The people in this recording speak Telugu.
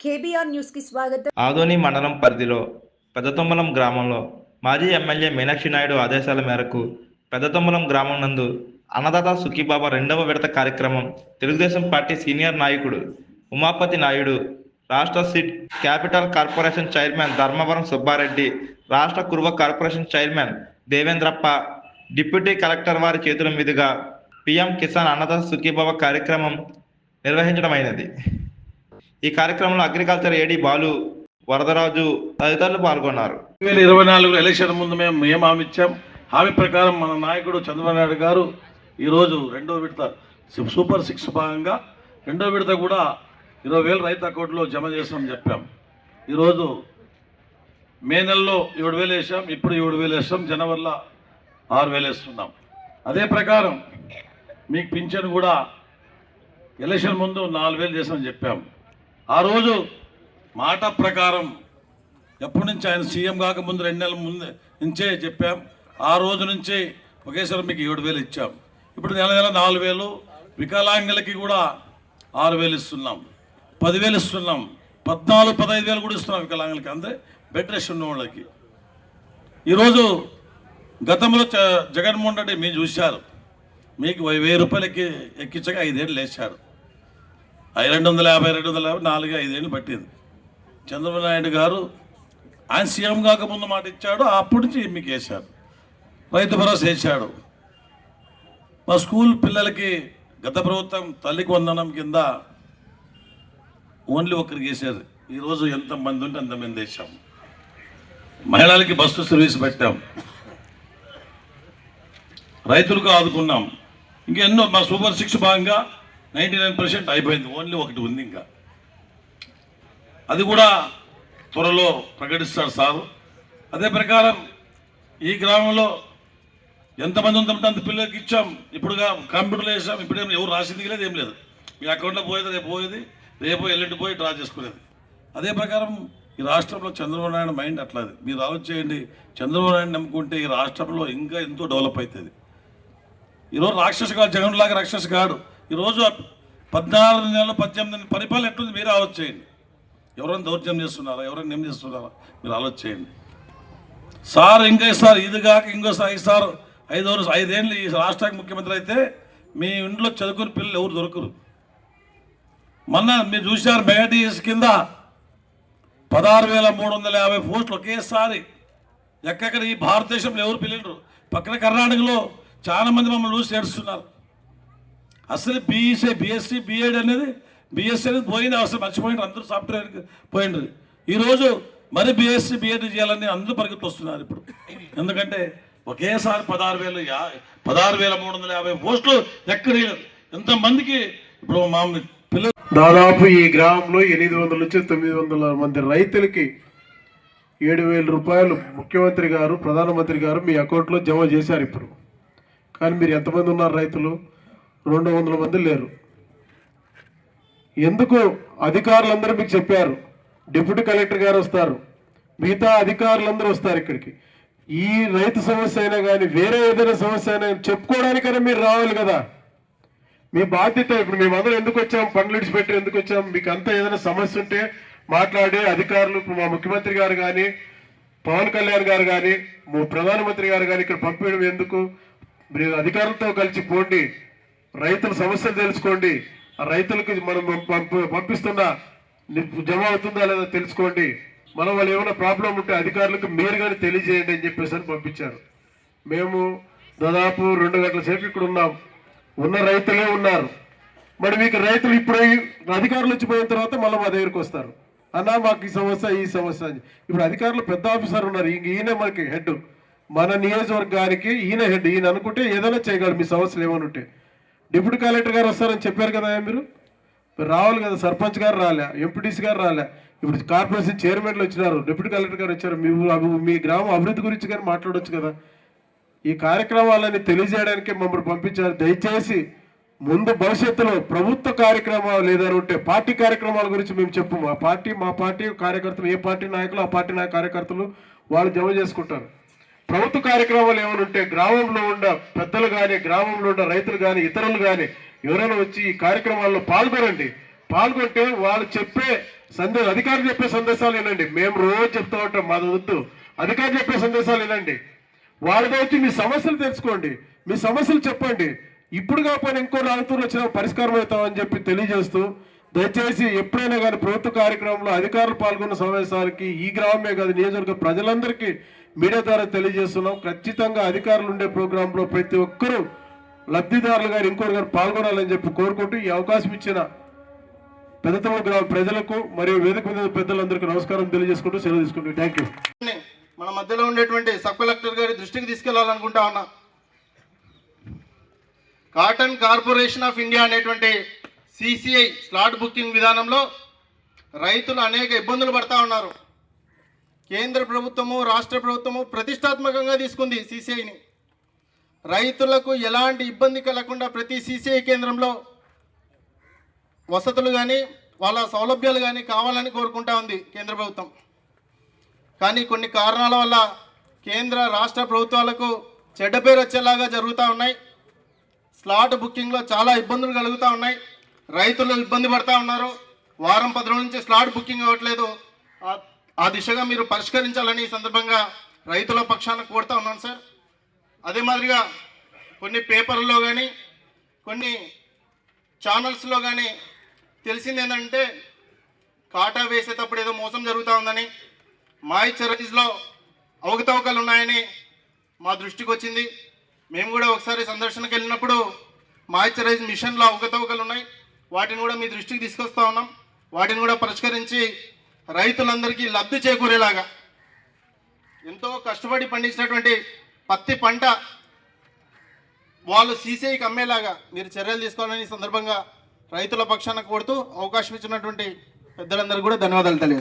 కేబీఆర్ న్యూస్కి స్వాగతం. ఆదోని మండలం పరిధిలో పెద్దతొమ్మలం గ్రామంలో మాజీ ఎమ్మెల్యే మీనాక్షి నాయుడు ఆదేశాల మేరకు పెద్దతొమ్మలం గ్రామం నందు అన్నదాత సుఖీబాబా రెండవ విడత కార్యక్రమం తెలుగుదేశం పార్టీ సీనియర్ నాయకుడు ఉమాపతి నాయుడు రాష్ట్ర SIT capital corporation chairman Dharmavaram Subbareddy రాష్ట్ర Kuruva corporation chairman Devendrappa deputy collector వారి చేతుల మీదుగా పిఎం కిసాన్ అన్నదాత సుఖీబాబా కార్యక్రమం నిర్వహించడమైనది. ఈ కార్యక్రమంలో అగ్రికల్చర్ ఏడి బాలు వరదరాజు తదితరులు పాల్గొన్నారు. రెండు వేల ఇరవై నాలుగు ఎలక్షన్ ముందు మేము ఏం హామీ ఇచ్చాం హామీ ప్రకారం మన నాయకుడు చంద్రబాబు నాయుడు గారు ఈరోజు రెండో విడత సూపర్ సిక్స్ భాగంగా రెండో విడత కూడా ఇరవై వేలు రైతు అకౌంట్లో జమ చేస్తామని చెప్పాం. ఈరోజు మే నెలలో ఏడు వేలు వేసాం ఇప్పుడు ఏడు వేలు వేస్తాం జనవరిలో ఆరు వేలు వేస్తున్నాం. అదే ప్రకారం మీకు పింఛన్ కూడా ఎలక్షన్ ముందు నాలుగు వేలు చేస్తామని చెప్పాం. ఆ రోజు మాట ప్రకారం ఎప్పటి నుంచి ఆయన సీఎం కాకముందు రెండు నెలల ముందు నుంచే చెప్పాం. ఆ రోజు నుంచే ఒకేసారి మీకు ఏడు వేలు ఇచ్చాం. ఇప్పుడు నెల నెల నాలుగు వేలు వికలాంగులకి కూడా ఆరు వేలు ఇస్తున్నాం. పదివేలు ఇస్తున్నాం. పద్నాలుగు పదహైదు వేలు కూడా ఇస్తున్నాం వికలాంగులకి. అంతే. బెడ్ రెస్ట్ ఉన్న వాళ్ళకి. ఈరోజు గతంలో జగన్మోహన్ రెడ్డి మీరు చూశారు. మీకు వెయ్యి వెయ్యి రూపాయలకి ఎక్కించగా ఐదేళ్ళు లేచారు. ఐదు రెండు వందల యాభై రెండు వందల యాభై నాలుగు ఐదేళ్ళు పట్టింది. చంద్రబాబు నాయుడు గారు ఆయన సీఎం కాకముందు మాట ఇచ్చాడు అప్పటి నుంచి మీకు వేశారు రైతు భరోసా వేశాడు. మా స్కూల్ పిల్లలకి గత ప్రభుత్వం తల్లికి వందనం కింద ఓన్లీ ఒకరికి వేశారు ఈరోజు ఎంత మంది ఉంటే అంతమంది వేసాము మహిళలకి బస్సు సర్వీస్ పెట్టాం. రైతులకు ఆదుకున్నాం. ఇంకెన్నో మా సూపర్ సిక్స్ భాగంగా నైంటీ నైన్ పర్సెంట్ అయిపోయింది. ఓన్లీ ఒకటి ఉంది ఇంకా. అది కూడా త్వరలో ప్రకటిస్తారు సార్. అదే ప్రకారం ఈ గ్రామంలో ఎంతమంది ఉందంటే అంత పిల్లలకి ఇచ్చాం. ఇప్పుడుగా కంప్యూటర్లో వేసాం. ఇప్పుడేం ఎవరు రాసింది లేదు ఏం లేదు. మీ అకౌంట్లో పోయేది రేపు పోయేది రేపు ఎల్లుండి పోయి డ్రా చేసుకునేది. అదే ప్రకారం ఈ రాష్ట్రంలో చంద్రబాబు నాయుడు మైండ్ అట్లాది. మీరు ఆలోచించేయండి చంద్రబాబు నాయుడు నమ్ముకుంటే ఈ రాష్ట్రంలో ఇంకా ఎంతో డెవలప్ అవుతుంది ఈరోజు రాక్షసు కాదు జగన్ లాగా రాక్షసు కాడు. ఈరోజు పద్నాలుగు నెలలు పద్దెనిమిది పరిపాలన ఎట్లుంది మీరు ఆలోచన చేయండి ఎవరైనా దౌర్జన్యం చేస్తున్నారా ఎవరైనా నిమ్ చేస్తున్నారా మీరు ఆలోచన చేయండి సార్ ఇంకా సార్ ఇది కాక ఇంకోసారి ఇస్తారు సార్ ఐదు ఐదేళ్ళు ఈ రాష్ట్రానికి ముఖ్యమంత్రి అయితే మీ ఇంట్లో చదువుకుని పిల్లలు ఎవరు దొరకరు? మొన్న మీరు చూశారు మెగాటీఎస్ కింద పదహారు వేల మూడు వందల యాభై పోస్టులు ఒకేసారి. ఎక్కడ ఈ భారతదేశంలో ఎవరు పిల్లలు పక్కన కర్ణాటకలో చాలా మంది మమ్మల్ని చూసి ఏడుస్తున్నారు. అసలు బీఈసీ బీఎస్సీ బీఎడ్ అనేది బీఎస్సీ అనేది పోయింది అసలు మర్చిపోయినారు అందరూ సాఫ్ట్వేర్కి పోయిండ్రు. ఈరోజు మరి బీఎస్సీ బీఎడ్ చేయాలని అందరూ పరిగెత్తి వస్తున్నారు ఇప్పుడు. ఎందుకంటే ఒకేసారి పదహారు వేలు యా- పదహారు వేల మూడు వందల యాభై పోస్టులు ఎక్కడ ఎంతమందికి ఇప్పుడు మామూలు దాదాపు ఈ గ్రామంలో ఎనిమిది వందల నుంచి తొమ్మిది వందల మంది రైతులకి ఏడు వేల రూపాయలు ముఖ్యమంత్రి గారు ప్రధానమంత్రి గారు మీ అకౌంట్లో జమ చేశారు ఇప్పుడు. కానీ మీరు ఎంతమంది ఉన్నారు రైతులు? రెండు వందల మంది లేరు. ఎందుకు అధికారులందరూ మీకు చెప్పారు? డిప్యూటీ కలెక్టర్ గారు వస్తారు. మిగతా అధికారులందరూ వస్తారు ఇక్కడికి. ఈ రైతు సమస్య అయినా కానీ వేరే ఏదైనా సమస్య అయినా చెప్పుకోవడానికైనా మీరు రావాలి కదా. మీ బాధ్యత ఇప్పుడు మేమందరం ఎందుకు వచ్చాం? పనులు విడిచిపెట్టి ఎందుకు వచ్చాం? మీకు అంతా ఏదైనా సమస్య ఉంటే మాట్లాడే అధికారులు ఇప్పుడు మా ముఖ్యమంత్రి గారు కానీ పవన్ కళ్యాణ్ గారు కానీ మా ప్రధానమంత్రి గారు కానీ ఇక్కడ పంపించడం ఎందుకు? మీరు అధికారులతో కలిసి పోండి. రైతుల సమస్యలు తెలుసుకోండి. ఆ రైతులకు మనం పంప- పంపిస్తున్న జమ అవుతుందా లేదా తెలుసుకోండి. మనం వాళ్ళు ఏమైనా ప్రాబ్లం ఉంటే అధికారులకు మీరు కానీ తెలియజేయండి అని చెప్పేసి అని పంపించారు. మేము దాదాపు రెండు గంటల సేపు ఇక్కడ ఉన్నాం. ఉన్న రైతులే ఉన్నారు. మరి మీకు రైతులు ఇప్పుడు అధికారులు వచ్చిపోయిన తర్వాత మళ్ళీ మా దగ్గరికి వస్తారు. అన్న మాకు ఈ సమస్య ఈ సమస్య అని. ఇప్పుడు అధికారులు పెద్ద ఆఫీసర్ ఉన్నారు. ఇంక ఈయన మనకి హెడ్. మన నియోజకవర్గానికి ఈయన హెడ్. ఈయన అనుకుంటే ఏదైనా చేయగలరు మీ సమస్యలు ఏమైనా ఉంటే. డిప్యూటీ కలెక్టర్ గారు వస్తారని చెప్పారు కదా మీరు? రావాలి కదా. సర్పంచ్ గారు రాలే. ఎంపీటీసీ గారు రాలే. ఇప్పుడు కార్పొరేషన్ చైర్మన్లు వచ్చినారు. డిప్యూటీ కలెక్టర్ గారు వచ్చారు. మీ మీ గ్రామం అభివృద్ధి గురించి కానీ మాట్లాడవచ్చు కదా. ఈ కార్యక్రమాలని తెలియజేయడానికి మమ్మల్ని పంపించారు. దయచేసి ముందు భవిష్యత్తులో ప్రభుత్వ కార్యక్రమాలు ఏదైనా ఉంటే పార్టీ కార్యక్రమాల గురించి మేము చెప్పు. మా పార్టీ మా పార్టీ కార్యకర్తలు ఏ పార్టీ నాయకులు ఆ పార్టీ నాయక కార్యకర్తలు వాళ్ళు జమ చేసుకుంటారు. ప్రభుత్వ కార్యక్రమాలు ఏమైనా ఉంటే గ్రామంలో ఉన్న పెద్దలు కానీ గ్రామంలో ఉన్న రైతులు కానీ ఇతరులు కానీ ఎవరైనా వచ్చి ఈ కార్యక్రమాల్లో పాల్గొనండి. పాల్గొంటే వాళ్ళు చెప్పే సందేశం అధికారులు చెప్పే సందేశాలు వినండి. మేము రోజు చెప్తా ఉంటాం మాది వద్దు. అధికారులు చెప్పే సందేశాలు వినండి. వాళ్ళతో వచ్చి మీ సమస్యలు తెలుసుకోండి. మీ సమస్యలు చెప్పండి. ఇప్పుడు కాకపోయినా ఇంకో నాలుగు వచ్చిన పరిష్కారం అవుతామని చెప్పి తెలియజేస్తూ దయచేసి ఎప్పుడైనా కానీ ప్రభుత్వ కార్యక్రమంలో అధికారులు పాల్గొన్న సమావేశాలకి ఈ గ్రామమే కాదు నియోజకవర్గ ప్రజలందరికీ మీడియా ద్వారా తెలియజేస్తున్నాం. ఖచ్చితంగా అధికారులు ఉండే ప్రోగ్రాంలో ప్రతి ఒక్కరూ లబ్ధిదారులు గారు ఇంకోరు గారు పాల్గొనాలని చెప్పి కోరుకుంటూ ఈ అవకాశం ఇచ్చిన పెద్దతమ్మ గ్రామ ప్రజలకు మరియు వేదిక మీద పెద్దలందరికీ నమస్కారం తెలియజేసుకుంటూ సెలవు తీసుకుంటూ థ్యాంక్ యూ మన మధ్యలో ఉండేటువంటి సబ్ కలెక్టర్ గారి దృష్టికి తీసుకెళ్ళాలనుకుంటా ఉన్నా. కాటన్ కార్పొరేషన్ ఆఫ్ ఇండియా అనేటువంటి సిసిఐ స్లాట్ బుకింగ్ విధానంలో రైతులు అనేక ఇబ్బందులు పడతా ఉన్నారు. కేంద్ర ప్రభుత్వము రాష్ట్ర ప్రభుత్వము ప్రతిష్టాత్మకంగా తీసుకుంది సిసిఐని. రైతులకు ఎలాంటి ఇబ్బంది కలగకుండా ప్రతి సిసిఐ కేంద్రంలో వసతులు కానీ వాళ్ళ సౌలభ్యాలు కానీ కావాలని కోరుకుంటా ఉంది కేంద్ర ప్రభుత్వం. కానీ కొన్ని కారణాల వల్ల కేంద్ర రాష్ట్ర ప్రభుత్వాలకు చెడ్డ పేరు వచ్చేలాగా జరుగుతూ ఉన్నాయి. స్లాట్ బుకింగ్లో చాలా ఇబ్బందులు కలుగుతూ ఉన్నాయి. రైతులు ఇబ్బంది పడతా ఉన్నారు. వారం పది రోజుల నుంచి స్లాట్ బుకింగ్ అవ్వట్లేదు. ఆ- దిశగా మీరు పరిష్కరించాలని ఈ సందర్భంగా రైతుల పక్షాన కోరుతా ఉన్నాను సార్. అదే మాదిరిగా కొన్ని పేపర్లలో కానీ కొన్ని ఛానల్స్లో కానీ తెలిసింది ఏంటంటే కాటా వేసేటప్పుడు ఏదో మోసం జరుగుతూ ఉందని మాయిశ్చరైజ్లో అవకతవకలు ఉన్నాయని మా దృష్టికి వచ్చింది. మేము కూడా ఒకసారి సందర్శనకు వెళ్ళినప్పుడు మాయిశ్చరైజ్ మిషన్లో అవకతవకలు ఉన్నాయి. వాటిని కూడా మీ దృష్టికి తీసుకొస్తా ఉన్నాం. వాటిని కూడా పరిష్కరించి రైతులందరికీ లబ్ధి చేకూరేలాగా. ఎంతో కష్టపడి పండించినటువంటి పత్తి పంట వాళ్ళు సీసీఐకి అమ్మేలాగా మీరు చర్యలు తీసుకోవాలని ఈ సందర్భంగా రైతుల పక్షాన కోరుతూ అవకాశం ఇచ్చినటువంటి పెద్దలందరికీ కూడా ధన్యవాదాలు తెలియజేస్తాను